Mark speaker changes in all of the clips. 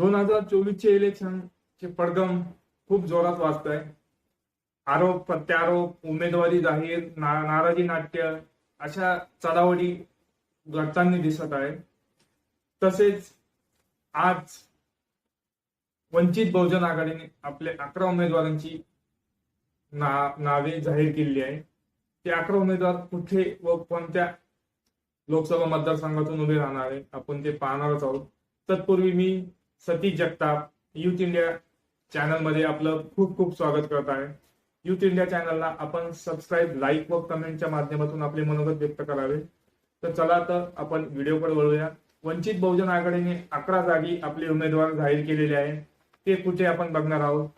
Speaker 1: दोन हजार चोवीसचे इलेक्शनचे पडगम खूप जोरात वाजत आहे आरोप प्रत्यारोप उमेदवारी जाहीर ना- नाराजी नाट्य अशा चढावडी घडताना दिसत आहे. तसेच आज वंचित बहुजन आघाडीने आपले अकरा उमेदवारांची ना नावे जाहीर केलेली आहे. ते अकरा उमेदवार कुठे व कोणत्या लोकसभा मतदारसंघातून उभे राहणार आहे आपण ते पाहणारच आहोत. तत्पूर्वी मी सतीश जगताप युथ इंडिया चॅनलमध्ये आपलं खूप खूप स्वागत करत आहे. युथ इंडिया चॅनलला आपण सबस्क्राईब लाईक व कमेंटच्या माध्यमातून आपले मनोगत व्यक्त करावे. तर चला तर आपण व्हिडिओकडे वळूया. वंचित बहुजन आघाडीने अकरा जागी आपले उमेदवार जाहीर केलेले आहे. ते कुठे आपण बघणार आहोत?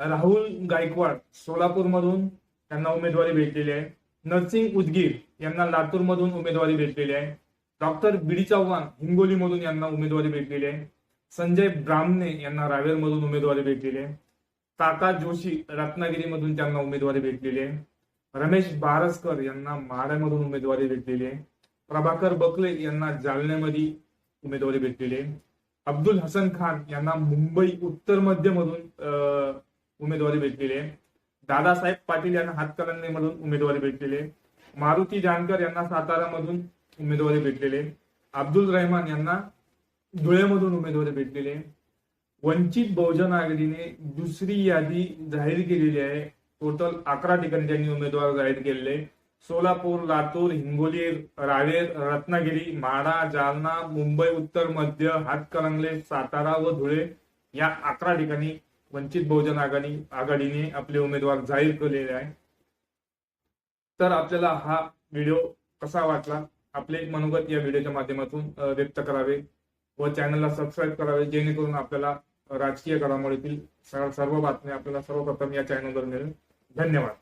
Speaker 1: राहुल गायकवाड सोलापूरमधून त्यांना उमेदवारी भेटलेली आहे. नरसिंग उदगीर यांना लातूरमधून उमेदवारी भेटलेली आहे. डॉक्टर बीडी चव्हाण हिंगोलीमधून यांना उमेदवारी भेटलेली आहे. संजय ब्राह्मणे यांना रावेरमधून उमेदवारी भेटलेली आहे. काका जोशी रत्नागिरीमधून त्यांना उमेदवारी भेटलेली आहे. रमेश बारसकर यांना माढ्यामधून उमेदवारी भेटलेली आहे. प्रभाकर बकले यांना जालन्यामध्ये उमेदवारी भेटलेली आहे. अब्दुल हसन खान यांना मुंबई उत्तर मध्य मधून उमेदवारी भेटलेली आहे. दादासाहेब पाटील यांना हातकणंगलेमधून उमेदवारी भेटलेली आहे. मारुती जानकर यांना सातारामधून उमेदवारी भेटलेली आहे. अब्दुल रहमान यांना धुळेमधून उमेदवारी भेटलेले वंचित बहुजन आघाडीने दुसरी यादी जाहीर केलेली आहे. टोटल अकरा ठिकाणी त्यांनी उमेदवार जाहीर केलेले सोलापूर लातूर हिंगोली रावेर रत्नागिरी माडा जालना मुंबई उत्तर मध्य हातकणंगले सातारा व धुळे या अकरा ठिकाणी वंचित बहुजन आघाडी आघाडीने आपले उमेदवार जाहीर केलेले आहे तर आपल्याला हा व्हिडिओ कसा वाटला? आपले मनोगत या व्हिडिओच्या माध्यमातून व्यक्त करावे. व चॅनलला सबस्क्राईब करावे जेणेकरून आपल्याला राजकीय घडामोडीतील सर्व सर्व बातम्या आपल्याला सर्वप्रथम या चॅनलवर मिळेल. धन्यवाद.